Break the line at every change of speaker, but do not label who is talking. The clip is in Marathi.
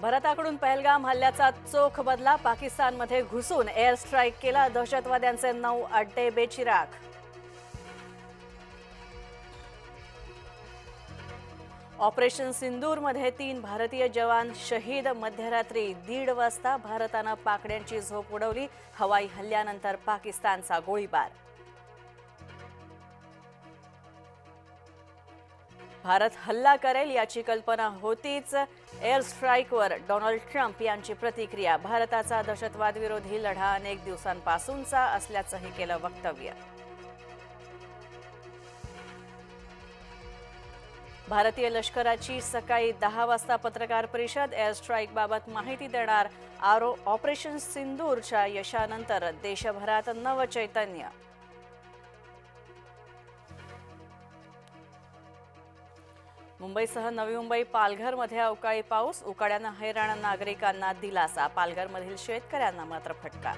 भारताकडून पहलगाम हल्ल्याचा चोख बदला पाकिस्तानमध्ये घुसून एअर स्ट्राईक केला दहशतवाद्यांचे नऊ अड्डे बेचिराग ऑपरेशन सिंदूरमध्ये तीन भारतीय जवान शहीद. मध्यरात्री दीड वाजता भारतानं पाकड्यांची झोप उडवली. हवाई हल्ल्यानंतर पाकिस्तानचा गोळीबार. भारत हल्ला करेल याची कल्पना होतीच. एअर स्ट्राईकवर डोनाल्ड ट्रम्प यांची प्रतिक्रिया. भारताचा दहशतवादविरोधी लढा अनेक दिवसांपासूनचा असल्याचंही केलं वक्तव्य. भारतीय लष्कराची सकाळी दहा वाजता पत्रकार परिषद एअर स्ट्राईक बाबत माहिती देणार आरो ऑपरेशन सिंदूरच्या यशानंतर देशभरात नवचैतन्य. मुंबईसह नवी मुंबई पालघरमध्ये अवकाळी पाऊस उकाड्यानं हैराण नागरिकांना दिलासा. पालघरमधील शेतकऱ्यांना मात्र फटका.